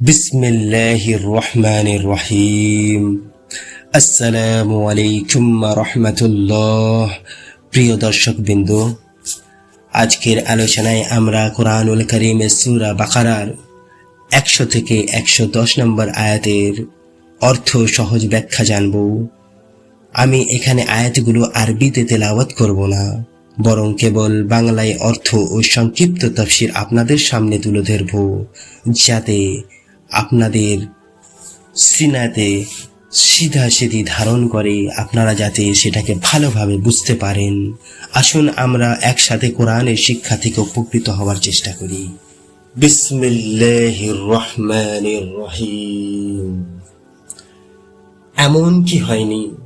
বিসমিল্লাহির রহমানির রহিম। আসসালামু আলাইকুম রহমতুল্লাহ। প্রিয় দর্শক বিন্দু আজকের আলোচনায় আমরা কোরআনুল করিমের সুরা বাকারার একশো থেকে একশো দশ নম্বর আয়াতের অর্থ সহজ ব্যাখ্যা জানব। আমি এখানে আয়াতগুলো আরবিতে তেলাওয়াত করব না, বরং কেবল বাংলায় অর্থ ও সংক্ষিপ্ত তফসির আপনাদের সামনে তুলে ধরব, যাতে আপনাদের সিনাতে সিধা সিধি ধারণ করে আপনারা যাতে সেটাকে ভালোভাবে বুঝতে পারেন। আসুন আমরা একসাথে কোরআনের শিক্ষা থেকে উপকৃত হওয়ার চেষ্টা করি। রহিম এমন কি হয়নি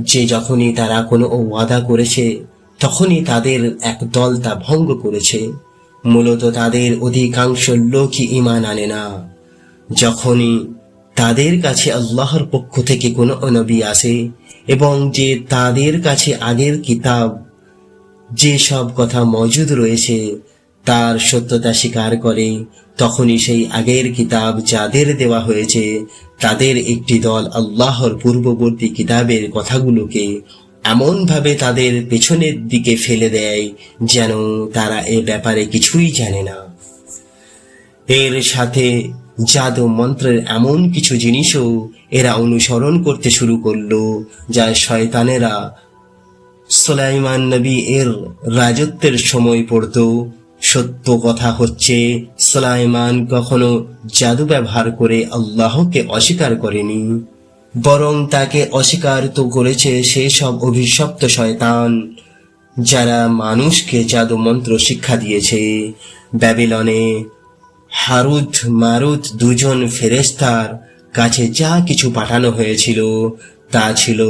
যে যখনই তারা কোনো ওয়াদা করেছে, তখনই তাদের এক দল তা ভঙ্গ করেছে? মূলত তাদের অধিকাংশ লোকই ইমান আনে না। যখনই তাদের কাছে আল্লাহর পক্ষ থেকে কোনো নবী আসে এবং যে তাদের কাছে আগের কিতাব, যে সব কথা মজুদ রয়েছে তার সত্যতা স্বীকার করে, তখনই সেই আগের কিতাব যাদের দেওয়া হয়েছে, তাদের একটি দল আল্লাহর পূর্ববর্তী কিতাবের কথাগুলোকে এমনভাবে তাদের পেছনের দিকে ফেলে দেয় যেন তারা এ ব্যাপারে কিছুই জানে না। এর সাথে জাদু মন্ত্রের এমন কিছু জিনিসও এরা অনুসরণ করতে শুরু করল, যা শয়তানেরা সোলাইমান নবী এর রাজত্বের সময় পড়তো। সত্য কথা হচ্ছে, সোলাইমান কখনো জাদু ব্যবহার করে আল্লাহকে অস্বীকার করেনি, বরং তাকে অস্বীকার তো করেছে সেসব অভিশপ্ত শয়তান, যারা মানুষকে জাদু মন্ত্র শিক্ষা দিয়েছে। ব্যাবিলনে হারুদ মারুদ দুজন ফেরেস্তার কাছে যা কিছু পাঠানো হয়েছিল, তা ছিল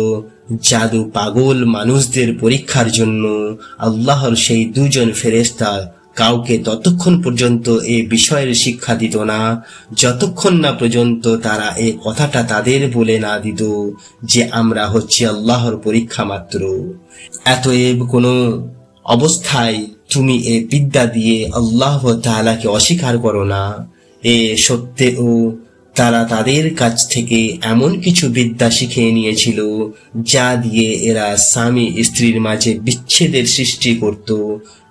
জাদু পাগল মানুষদের পরীক্ষার জন্য আল্লাহর সেই দুজন ফেরেস্তা কাউকে ততক্ষণ পর্যন্ত এ বিষয়ের শিক্ষা দিত না, যতক্ষণ না পর্যন্ত তারা এ কথাটা তাদের বলে না দিত যে আমরা হচ্ছি আল্লাহর পরীক্ষা মাত্র এতএব কোনো অবস্থায় তুমি এ বিদ্যা দিয়ে আল্লাহ তালাকে অস্বীকার করো না। এ সত্যে ও তারা তাদের কাছ থেকে এমন কিছু বিদ্যা শিখে নিয়েছিল, যা দিয়ে এরা স্বামী স্ত্রীর মাঝে বিচ্ছেদের সৃষ্টি করত।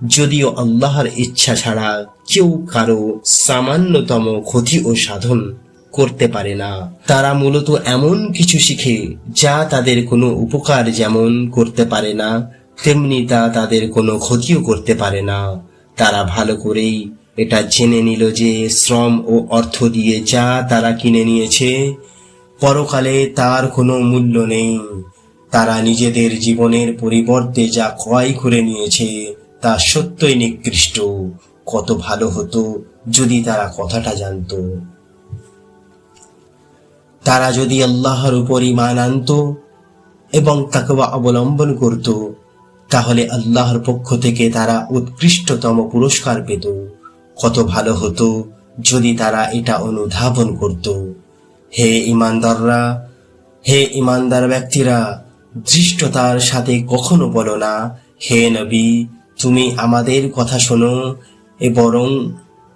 যদিও আল্লাহর ইচ্ছা ছাড়া কেউ কারও সামান্যতম ক্ষতি ও সাধন করতে পারে না। তারা মূলত এমন কিছু শিখে, যা তাদের কোনো উপকার যেমন করতে পারে না তেমনি তা তাদের কোনো ক্ষতিও করতে পারে না। তারা ভালো করেই এটা জেনে নিল যে শ্রম ও অর্থ দিয়ে যা তারা কিনে নিয়েছে, পরকালে তার কোনো মূল্য নেই। তারা নিজেদের জীবনের পরিবর্তে যা ক্রয় করে নিয়েছে, তা সত্যই নিকৃষ্ট। কত ভালো হতো যদি তারা কথাটা জানতো। তারা যদি আল্লাহর উপর ইমান আনত এবং তাকে অবলম্বন করত তাহলে আল্লাহর পক্ষ থেকে তারা উৎকৃষ্টতম পুরস্কার পেত। কত ভালো হতো যদি তারা এটা অনুধাবন করত। হে ইমানদাররা, হে ইমানদার ব্যক্তিরা দৃষ্টতার সাথে কখনো বলো না, হে নবী, তুমি আমাদের কথা শোনো এ বরং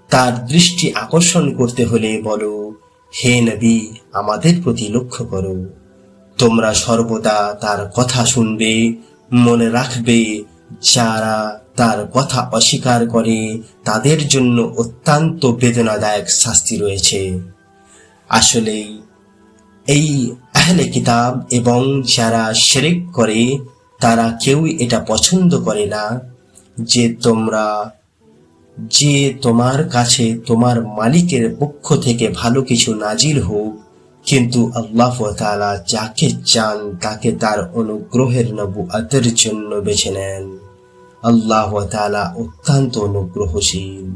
তার দৃষ্টি আকর্ষণ করতে হলে বলো, হে নবী, আমাদের প্রতি লক্ষ্য করো। তোমরা সর্বদা তার কথা শুনবে মনে রাখবে, যারা তার কথা অস্বীকার করে, তাদের জন্য অত্যন্ত বেদনাদায়ক শাস্তি রয়েছে। আসলেই, এই আহলে কিতাব এবং যারা শেরেক করে, তারা কেউই এটা পছন্দ করে না যে তোমরা, যে তোমার কাছে তোমার মালিকের পক্ষ থেকে ভালো কিছু নাজির হোক। কিন্তু আল্লাহ তাআলা যাকে চান, তাকে তার অনুগ্রহের নবুয়াতের জন্য বেছে নেন। আল্লাহ তাআলা অত্যন্ত অনুগ্রহশীল।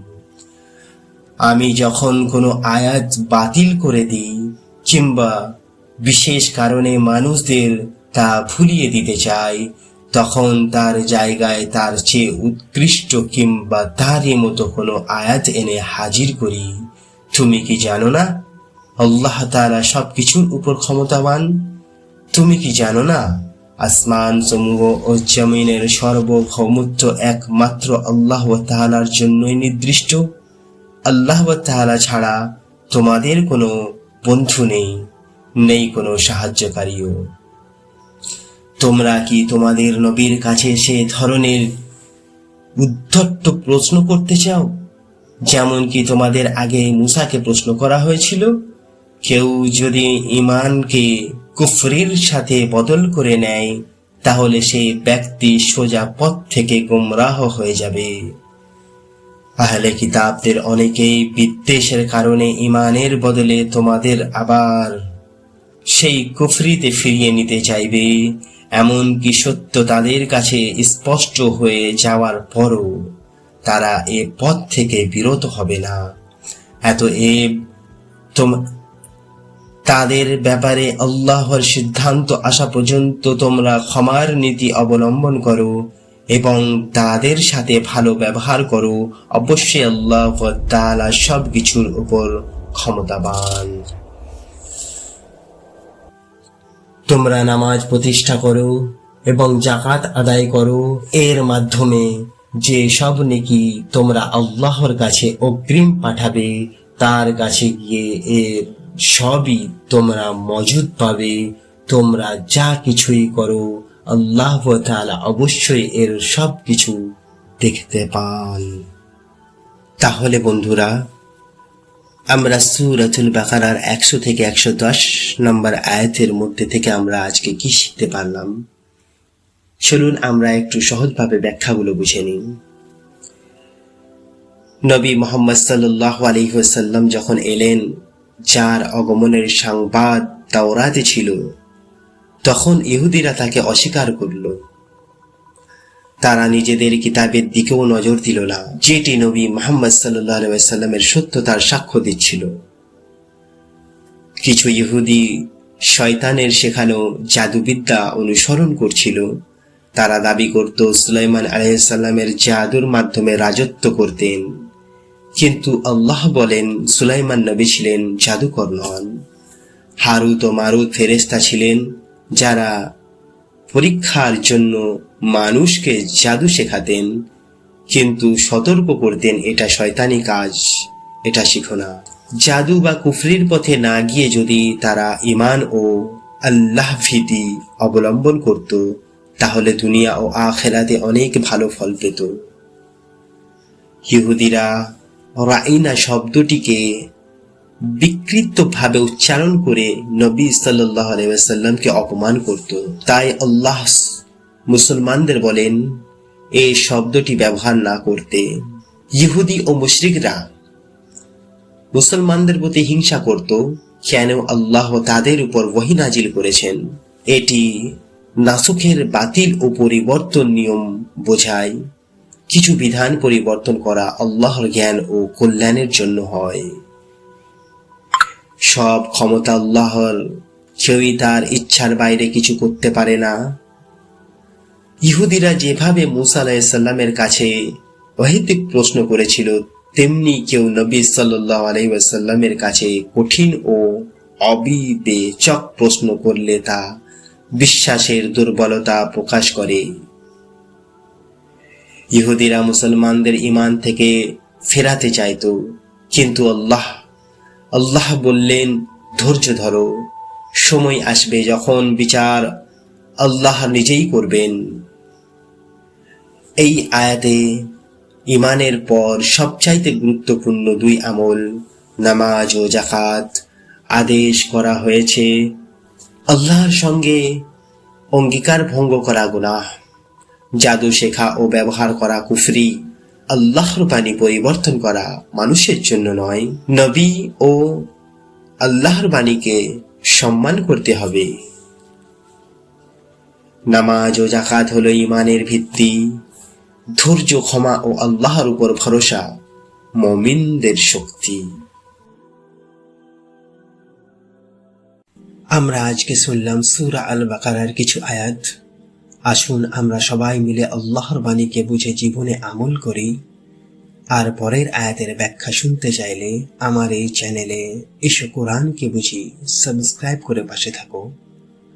আমি যখন কোনো আয়াত বাতিল করে দিই কিংবা বিশেষ কারণে মানুষদের তা ভুলিয়ে দিতে চাই, তখন তার জায়গায় তার চেয়ে উৎকৃষ্ট কিংবা তারই মতো কোনো আয়াত এনে হাজির করি। তুমি কি জানো না? আল্লাহ তাআলা সবকিছুর উপর ক্ষমতাবান। তুমি কি জানো না? আসমান সমূহ ও জমিনের সর্বভৌমত্ব একমাত্র আল্লাহ তাহালার জন্যই নির্দিষ্ট। আল্লাহ তাহালা ছাড়া তোমাদের কোনো বন্ধু নেই নেই কোনো সাহায্যকারীও। তোমরা কি তোমাদের নবীর কাছে সে ধরনের উদ্ধট্ট প্রশ্ন করতে চাও? যেমন কি তোমাদের আগে মুসাকে প্রশ্ন করা হয়েছিল কেউ যদি ইমানকে কুফরির সাথে বদল করে নেয়, তাহলে সেই ব্যক্তি সোজা পথ থেকে গুমরাহ হয়ে যাবে। আহলে কিতাবদের অনেকেই বিদ্বেষের কারণে ইমানের বদলে তোমাদের আবার সেই কুফরিতে ফিরিয়ে নিতে চাইবে এমন কি সত্য তাদের কাছে স্পষ্ট হয়ে যাওয়ার পরও তারা এ পথ থেকে বিরত হবে না। এত এ তাদের ব্যাপারে আল্লাহর সিদ্ধান্ত আসা পর্যন্ত তোমরা ক্ষমার নীতি অবলম্বন করো এবং তাদের সাথে ভালো ব্যবহার করো। অবশ্যই আল্লাহ তাআলা সব কিছুর উপর ক্ষমতাবান। তোমরা নামাজ প্রতিষ্ঠা করো এবং জাকাত আদায় করো। এর মাধ্যমে যে সব নেকি তোমরা আল্লাহর কাছে অগ্রিম পাঠাবে, তার কাছে গিয়ে এর সবই তোমরা মজুদ পাবে। তোমরা যা কিছুই করো, আল্লাহ তাআলা অবশ্যই এর সব কিছু দেখতে পান। তাহলে বন্ধুরা, আমরা সুরাতুল বাকারার একশো থেকে একশো দশ নম্বর আয়াতের মধ্যে থেকে আমরা আজকে কি শিখতে পারলাম? চলুন আমরা একটু সহজভাবে ব্যাখ্যাগুলো বুঝে নিন নবী মোহাম্মদ সাল্লাহ আলহিহাসাল্লাম যখন এলেন যার আগমনের সংবাদ তাওরাতে ছিল। তখন ইহুদিরা তাকে অস্বীকার করল। তারা নিজেদের কিতাবের দিকেও নজর দিল না, যেটি নবী মোহাম্মদ আলাইসাল্লামের সত্যতার সাক্ষ্য দিচ্ছিল। কিছু ইহুদি শয়তানের শেখানো জাদুবিদ্যা অনুসরণ করছিল। তারা দাবি করত সুলাইমান আলাইসাল্লামের জাদুর মাধ্যমে রাজত্ব করতেন। কিন্তু আল্লাহ বলেন, সুলাইমান নবী ছিলেন জাদুকর নন। হারুত ও মারুত ফেরেস্তা ছিলেন যারা পরীক্ষার জন্য মানুষকে জাদু শেখাতেন, কিন্তু সতর্ক করতেন, এটা শয়তানি কাজ, এটা শিখো না। জাদু বা কুফরির পথে না গিয়ে যদি তারা ইমান ও আল্লাহ ভীতি অবলম্বন করত, তাহলে দুনিয়া ও আখেরাতে অনেক ভালো ফল পেত। ইহুদিরা রাইনা শব্দটিকে বিকৃতভাবে উচ্চারণ করে নবী সাল্লাহ আলাইসাল্লামকে অপমান করত। তাই আল্লাহ মুসলমানদের বলেন, এই শব্দটি ব্যবহার না করতে ইহুদি ও মুশরিকরা মুসলমানদের প্রতি হিংসা করত, কেন আল্লাহ তাদের উপর ওহি নাজিল করেছেন। এটি নাসুখের বাতিল ও পরিবর্তন নিয়ম বোঝায়। কিছু বিধান পরিবর্তন করা আল্লাহর জ্ঞান ও কল্যাণের জন্য হয়। সব ক্ষমতা আল্লাহর, কেউই তার ইচ্ছার বাইরে কিছু করতে পারে না। ইহুদিরা যেভাবে মুসা আলাহিসাল্লামের কাছে অহেতুক প্রশ্ন করেছিল, তেমনি কেউ নবী সাল্লাহ আলাইসাল্লামের কাছে কঠিন ও অবিবেচক প্রশ্ন করলে তা বিশ্বাসের দুর্বলতা প্রকাশ করে। ইহুদিরা মুসলমানদের ইমান থেকে ফেরাতে চাইত। কিন্তু আল্লাহ আল্লাহ বললেন, ধৈর্য ধরো, সময় আসবে যখন বিচার আল্লাহ নিজেই করবেন। এই আয়াতে ইমানের পর সবচাইতে গুরুত্বপূর্ণ দুই আমল, নামাজ ও জাকাত আদেশ করা হয়েছে। আল্লাহর সঙ্গে অঙ্গীকার ভঙ্গ করা গুনাহ। জাদু শেখা ও ব্যবহার করা কুফরি আল্লাহর বাণী পরিবর্তন করা মানুষের জন্য নয়। নবী ও আল্লাহর বাণীকে সম্মান করতে হবে। নামাজ ও জাকাত হলো ইমানের ভিত্তি। ধৈর্য, ক্ষমা ও আল্লাহর উপর ভরসা মমিনদের শক্তি। আমরা আজকে শুনলাম সুরা আল বাকারার কিছু আয়াত। আসুন আমরা সবাই মিলে আল্লাহর বাণীকে বুঝে জীবনে আমল করি। আর পরের আয়াতের ব্যাখ্যা শুনতে চাইলে আমার এই চ্যানেলে ইস্যু কোরআনকে বুঝি সাবস্ক্রাইব করে পাশে থাকো।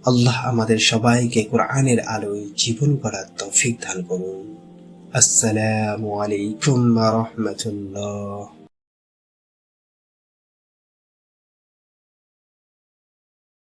আল্লাহ আমাদের সবাইকে কোরআনের আলোয় জীবন করার তৌফিক দান করুন। আসসালামু আলাইকুম রহমতুল্লাহ।